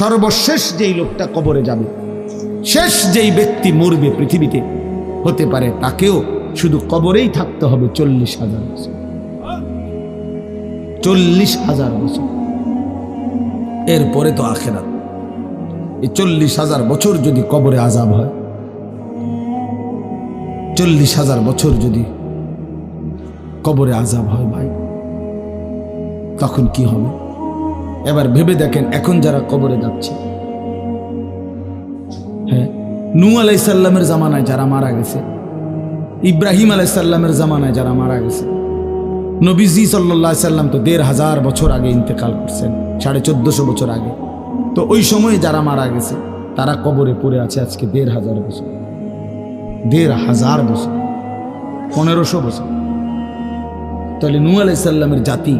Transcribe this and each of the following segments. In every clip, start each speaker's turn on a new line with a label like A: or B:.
A: সর্বশেষ যেই লোকটা কবরে যাবে, শেষ যেই ব্যক্তি মরবে পৃথিবীতে, হতে পারে তাকেও শুধু কবরেই থাকতে হবে চল্লিশ হাজার বছর। চল্লিশ হাজার বছর। এরপরে তো আখেরাত। এই চল্লিশ হাজার বছর যদি কবরে আজাব হয়, চল্লিশ হাজার বছর যদি কবরে আজাব হয় ভাই, তখন কি হবে? এবার ভেবে দেখেন এখন যারা কবরে যাচ্ছে। হ্যাঁ নু আলাইসাল্লামের জামানায় যারা মারা গেছে, ইব্রাহিম আলাইসাল্লামের জামানায় যারা মারা গেছে, নবীজি সাল্লাহ সাল্লাম তো দেড় হাজার বছর আগে ইন্তেকাল করছেন, সাড়ে চোদ্দশো বছর আগে। তো ওই সময়ে যারা মারা গেছে, তারা কবরে পড়ে আছে আজকে দেড় হাজার বছর। দেড় হাজার বছর, পনেরোশো বছর। তাহলে নু আলাইসাল্লামের জাতি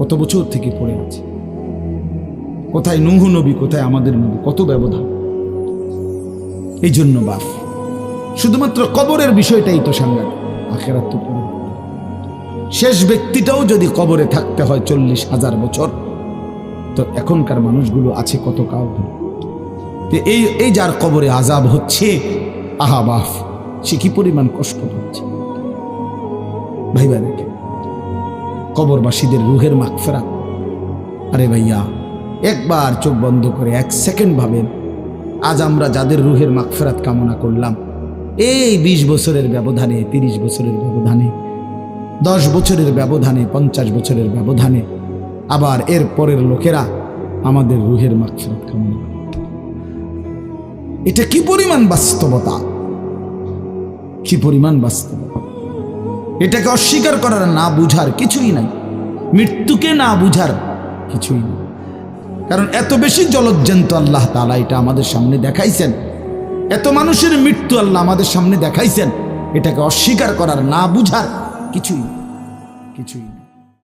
A: কত বছর থেকে পড়ে আছে? কোথায় নুহ নবী, কোথায় আমাদের নবী? কত ব্যবধান? এই জন্য বাপ, শুধুমাত্র কবরের বিষয়টাই তো সাংঘাতিক। আখেরাত তো পরে। শেষ ব্যক্তিটাও যদি কবরে থাকতে হয় চল্লিশ হাজার বছর, তো এখনকার মানুষগুলো আছে কত কাউ এই এই যার কবরে আজাব হচ্ছে, আহা বাফ সে কি পরিমাণ কষ্ট পাচ্ছে? ভাইবা দেখে কবরবাসীদের রুহের মাগফেরাত। আরে ভাইয়া, একবার চোখ বন্ধ করে এক সেকেন্ড ভাবেন, আজ আমরা যাদের রুহের মাগফেরাত কামনা করলাম, এই বিশ বছরের ব্যবধানে, তিরিশ বছরের ব্যবধানে, দশ বছরের ব্যবধানে, পঞ্চাশ বছরের ব্যবধানে, আবার এর পরের লোকেরা আমাদের রুহের মাগফেরাত কামনা। এটা কি পরিমাণ বাস্তবতা? কি পরিমাণ বাস্তবতা? এটাকে অস্বীকার করার না বুঝার কিছুই নাই মৃত্যুকে না বুঝার কিছুই নেই কারণ এত বেশি জলজ্জন্ত আল্লাহ তালা এটা আমাদের সামনে দেখাইছেন এত মানুষের মৃত্যু আল্লাহ আমাদের সামনে দেখাইছেন এটাকে অস্বীকার করার না বুঝার কিছুই। কিছুই।